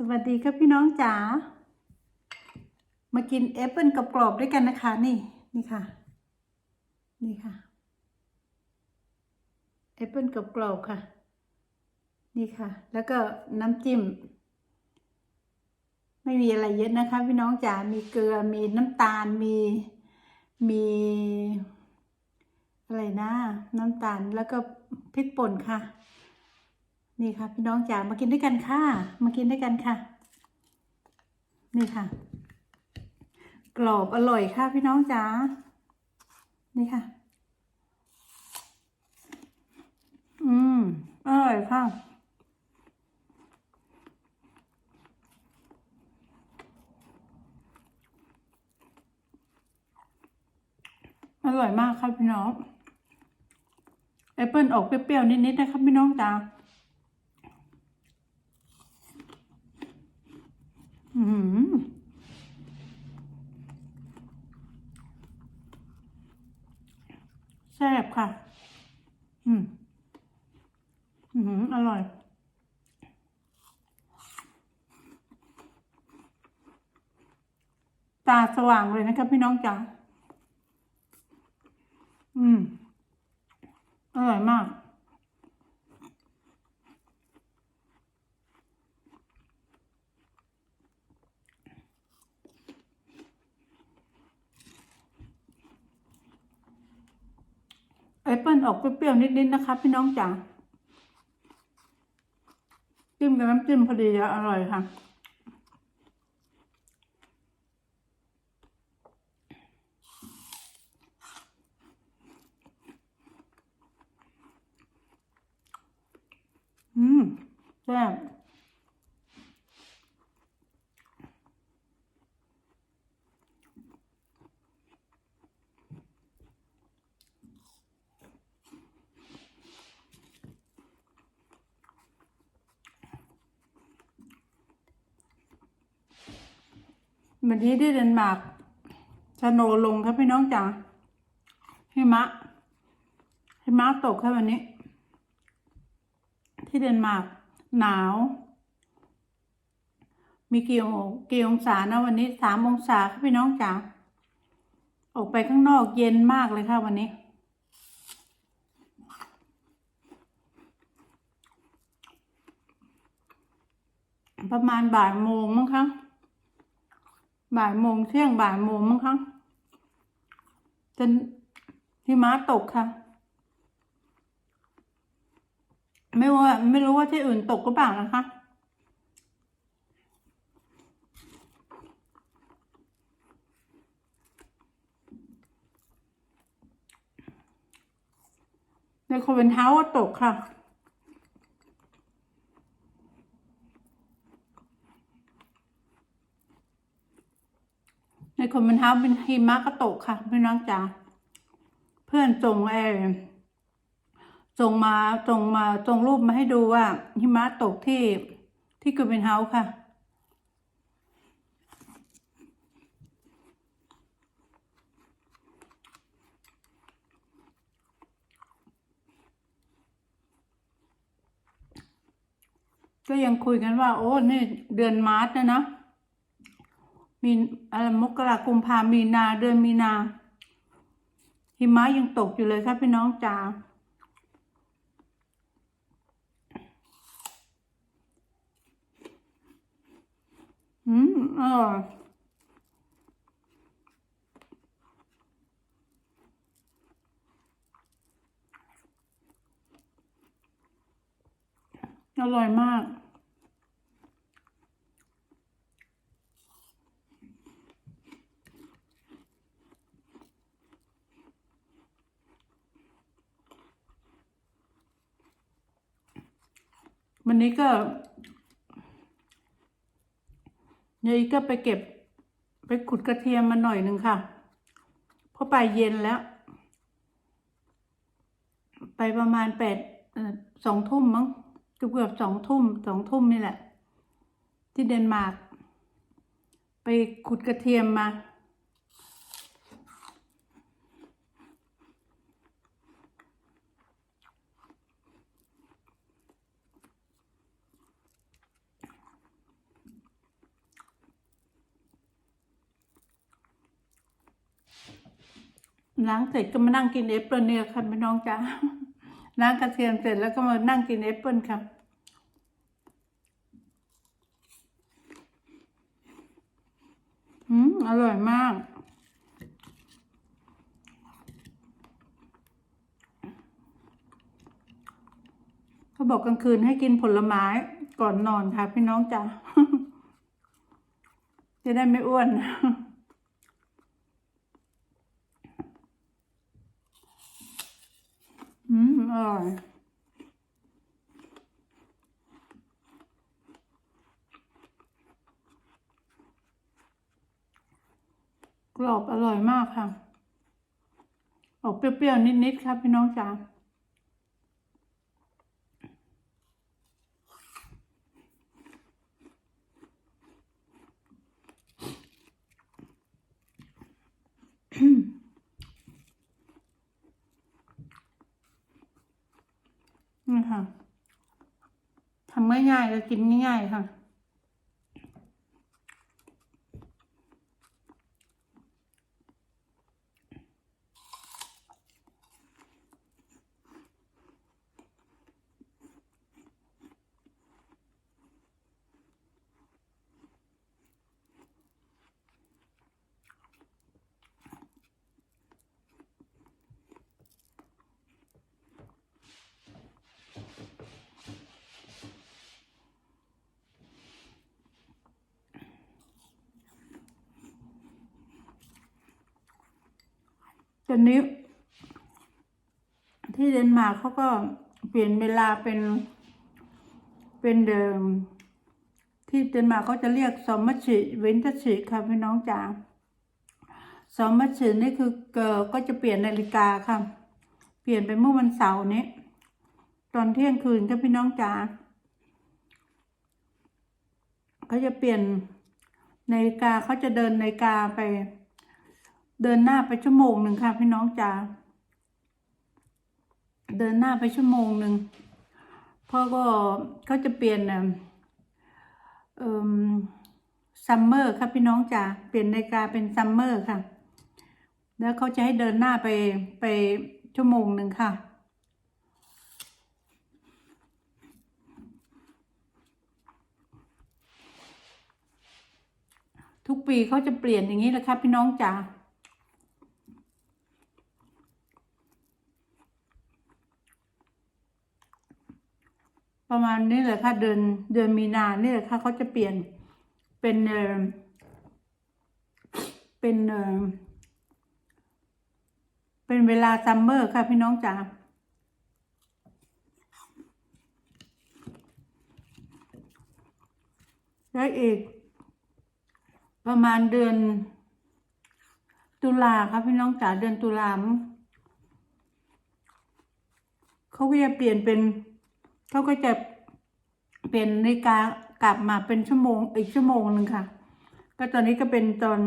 สวัสดีครับพี่น้องจ๋า มากินแอปเปิลกรอบๆด้วยกันนะคะ นี่ นี่ค่ะ นี่ค่ะแอปเปิลกรอบๆค่ะ นี่ค่ะ แล้วก็น้ำจิ้ม ไม่มีอะไรเยอะนะคะ พี่น้องจ๋า มีเกลือ มีน้ำตาล มี มี อะไรนะ น้ำตาล แล้วก็พริกป่นค่ะ นี่ค่ะ พี่น้องจ๋ามากินด้วยกันค่ะ มากินด้วยกันค่ะ นี่ค่ะ กรอบอร่อยค่ะ พี่น้องจ๋านี่ค่ะ อืมอร่อยค่ะอร่อยมากครับพี่น้องแอปเปิลออกเปรี้ยวๆนิดๆนะครับพี่น้องจ๋า อืมแซ่บค่ะ อืม อืมอร่อย ตาสว่างเลยนะครับพี่น้องจ๋า อืม อร่อยมาก แอปเปิลออกเปรี้ยวๆนิดๆนะคะพี่น้องจ๋า กับน้ำจิ้มพอดีอะอร่อยค่ะ อืมแซ่บ วันนี้ได้เดนมาร์กชโนลงครับพี่น้องจ๋าหิมะหิมะตกครับวันนี้ ที่เดนมาร์กหนาว มีกี่กี่องศานะวันนี้สามองศาค่ะพี่น้องจ๋าออกไปข้างนอกเย็นมากเลยค่ะวันนี้ประมาณบ่ายโมงมั้งคะ บ่ายโมงเที่ยงบ่ายโมงมั้งคะจนหิมะตกค่ะ ไม่ว่าไม่รู้ว่าที่อื่นตกหรือเปล่านะคะ ในโคเวนเฮาก็ตกค่ะ ในโคเวนเฮาส์เป็นหิมะก็ตกค่ะพี่น้องจ๋าเพื่อนส่งไอ้ส่งมาส่งมาส่งรูปมาให้ดูว่าหิมะตกที่ที่โคเวนเฮาค่ะ ก็ยังคุยกันว่า โอ้ นี่เดือนมาร์ชนะนะ มีอะไรมกรากุมภามีนาเดือนมีนา หิมะยังตกอยู่เลยครับพี่น้องจ๋าอืมอร่อยอร่อยมาก วันนี้ก็ยายก็ไปเก็บ ไปขุดกระเทียมมาหน่อยหนึ่งค่ะ เพราะไปเย็นแล้ว ไปประมาณแปดสองทุ่มมั้งเกือบเกือบสองทุ่มสองทุ่มนี่แหละ ที่เดนมาร์กไปขุดกระเทียมมา อ ล้างเสร็จก็มานั่งกินแอปเปิลเนี่ยค่ะพี่น้องจ๋าล้างกระเทียมเสร็จแล้วก็มานั่งกินแอปเปิลครับอืมอร่อยมาก เขาบอกกลางคืนให้กินผลไม้ก่อนนอนค่ะพี่น้องจ๋าจะได้ไม่อ้วน อร่อยกรอบอร่อยมากค่ะ ออกเปรี้ยวๆนิดๆครับพี่น้องจ๋า นี่ค่ะ ทำ ง่ายๆก็กินง่ายๆค่ะ ตอนนี้ที่เดนมาร์กเขาก็เปลี่ยนเวลาเป็นเป็นเดิม ที่เดนมาร์กเขาจะเรียกซอมมัชชิเวนทัชชิค่ะพี่น้องจ๋าซอมมัชชินี่คือเกิก็จะเปลี่ยนนาฬิกาค่ะ เปลี่ยนไปเมื่อวันเสาร์นี้ ตอนเที่ยงคืนค่ะพี่น้องจ๋าเขาจะเปลี่ยนนาฬิกาเขาจะเดินนาฬิกาไป เดินหน้าไปชั่วโมงหนึ่งค่ะพี่น้องจ๋าเดินหน้าไปชั่วโมงหนึ่งเพราะก็เขาจะเปลี่ยนเอ่อซัมเมอร์ค่ะพี่น้องจ๋าเปลี่ยนนาฬิกาเป็นซัมเมอร์ค่ะ แล้วเขาจะให้เดินหน้าไปไปชั่วโมงหนึ่งค่ะทุกปีเขาจะเปลี่ยนอย่างนี้แหละครับพี่น้องจ๋า ประมาณนี้แหละค่ะเดือนเดือนมีนาเนี่แหละค่ะเขาจะเปลี่ยนเป็นเออเป็นเออเป็นเวลาซัมเมอร์ค่ะพี่น้องจ๋าแล้วอีก ประมาณเดือน ตุลาครับพี่น้องจ๋าเดือนตุลาเขาก็จะเปลี่ยนเป็น เขาก็จะเปลี่ยนนาฬิกากลับมาเป็นชั่วโมงอีกชั่วโมงหนึ่งค่ะ ก็ตอนนี้ก็เป็นตอน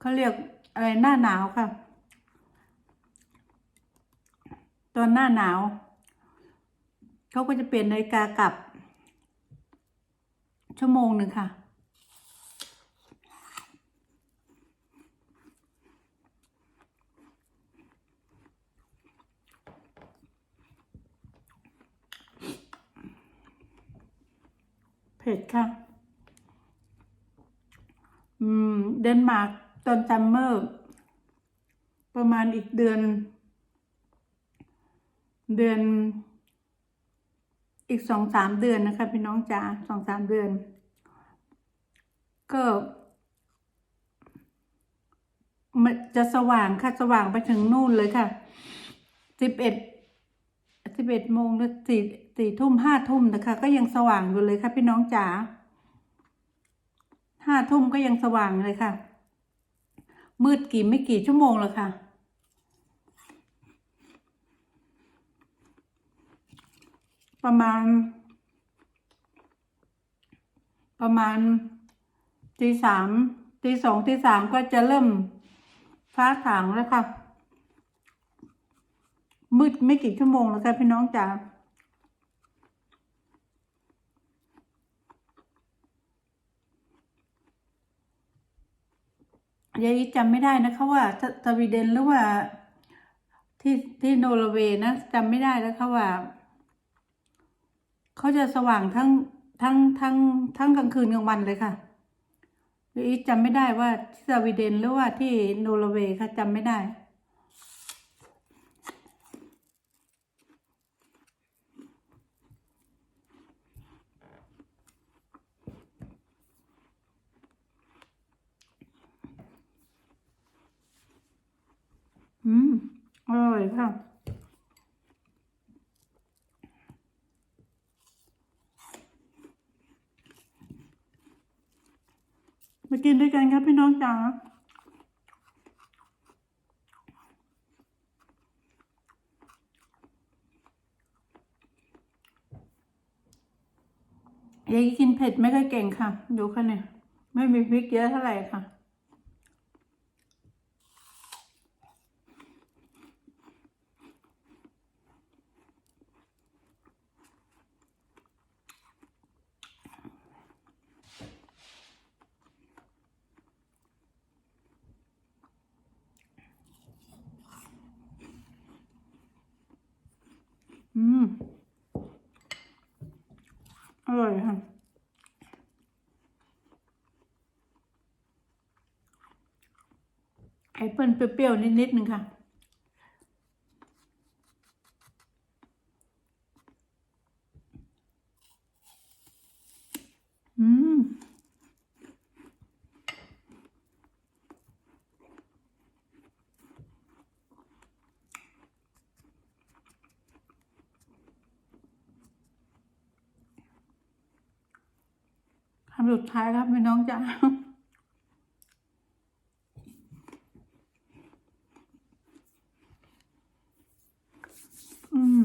เขาเรียกอะไรหน้าหนาวค่ะ ตอนหน้าหนาวเขาก็จะเปลี่ยนนาฬิกากลับ ชั่วโมงหนึ่งค่ะ เผ็ดค่ะ อืม เดนมาร์กตอนซัมเมอร์ ประมาณอีกเดือน เดือน อีกสองสามเดือนนะคะพี่น้องจ๋าสองสามเดือน ก็มันจะสว่างค่ะ สว่างไปถึงนู่นเลยค่ะสิบเอ็ด สิบเอ็ดโมงหรือสี่สี่ทุ่มห้าทุ่มนะคะ ก็ยังสว่างอยู่เลยค่ะพี่น้องจ๋าห้าทุ่มก็ยังสว่างเลยค่ะ มืดกี่ไม่กี่ชั่วโมงแล้วค่ะ ประมาณ ประมาณตีสามตีสองตีสามก็จะเริ่มฟ้าถางแล้วค่ะ มืดไม่กี่ชั่วโมงแล้วค่ะพี่น้องจ๋ายายจำไม่ได้นะคะว่าสวีเดนหรือว่าที่ที่โนรเวย์นะจำไม่ได้แล้วค่ะว่าเขาจะสว่างทั้งทั้งทั้งทั้งกลางคืนกลางวันเลยค่ะหรืออีกจำไม่ได้ว่าที่สวีเดนหรือว่าที่โนรเวย์ค่ะจำไม่ได้ อืม อร่อยค่ะ มากินด้วยกันครับพี่น้องจ๋ายายกินเผ็ดไม่ค่อยเก่งค่ะ ดูค่ะเนี่ย ไม่มีพริกเยอะเท่าไหร่ค่ะ อืม อร่อยค่ะไอเปิ้ลเปรี้ยวๆนิดๆหนึ่งค่ะ อืม คำสุดท้ายครับพี่น้องจ๋าอืม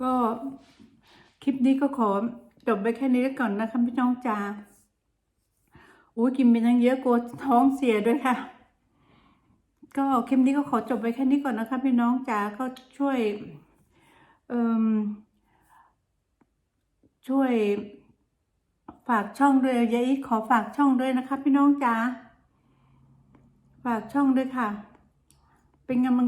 ก็คลิปนี้ก็ขอ จบไปแค่นี้ก่อนนะคะพี่น้องจ๋าโอ้ยกินไปตั้งเยอะกลัวท้องเสียด้วยค่ะ ก็คลิปนี้ก็ขอจบไปแค่นี้ก่อนนะคะ พี่น้องจ๋าก็ช่วยเอ่มช่วยฝากช่องด้วยยายอีทขอฝากช่องด้วยนะคะ พี่น้องจ๋าฝากช่องด้วยค่ะ เป็นกำลัง